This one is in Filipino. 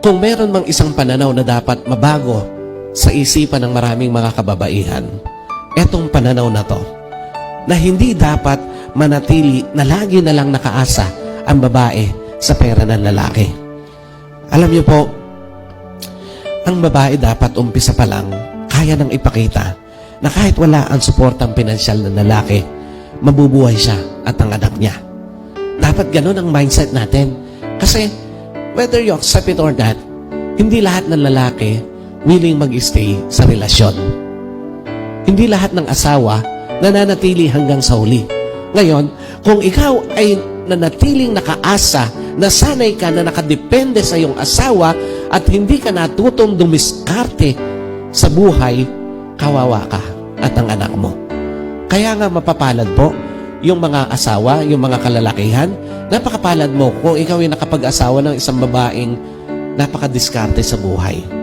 Kung meron mang isang pananaw na dapat mabago sa isipan ng maraming mga kababaihan, etong pananaw na to, na hindi dapat manatili na lagi na lang nakaasa ang babae sa pera ng lalaki. Alam niyo po, ang babae dapat umpisa pa lang kaya nang ipakita na kahit wala ang suportang pinansyal ng lalaki, mabubuhay siya at ang anak niya. Dapat ganun ang mindset natin. Kasi, whether you accept it or not, hindi lahat ng lalaki willing mag-stay sa relasyon. Hindi lahat ng asawa nananatili hanggang sa huli. Ngayon, kung ikaw ay nanatiling nakaasa, nasanay ka na nakadepende sa iyong asawa at hindi ka natutong dumiskarte sa buhay, kawawa ka at ang anak mo. Kaya nga mapapalad po yung mga asawa, yung mga kalalakihan, napakapalad mo kung ikaw ay nakapag-asawa ng isang babaeng napakadiskarte sa buhay.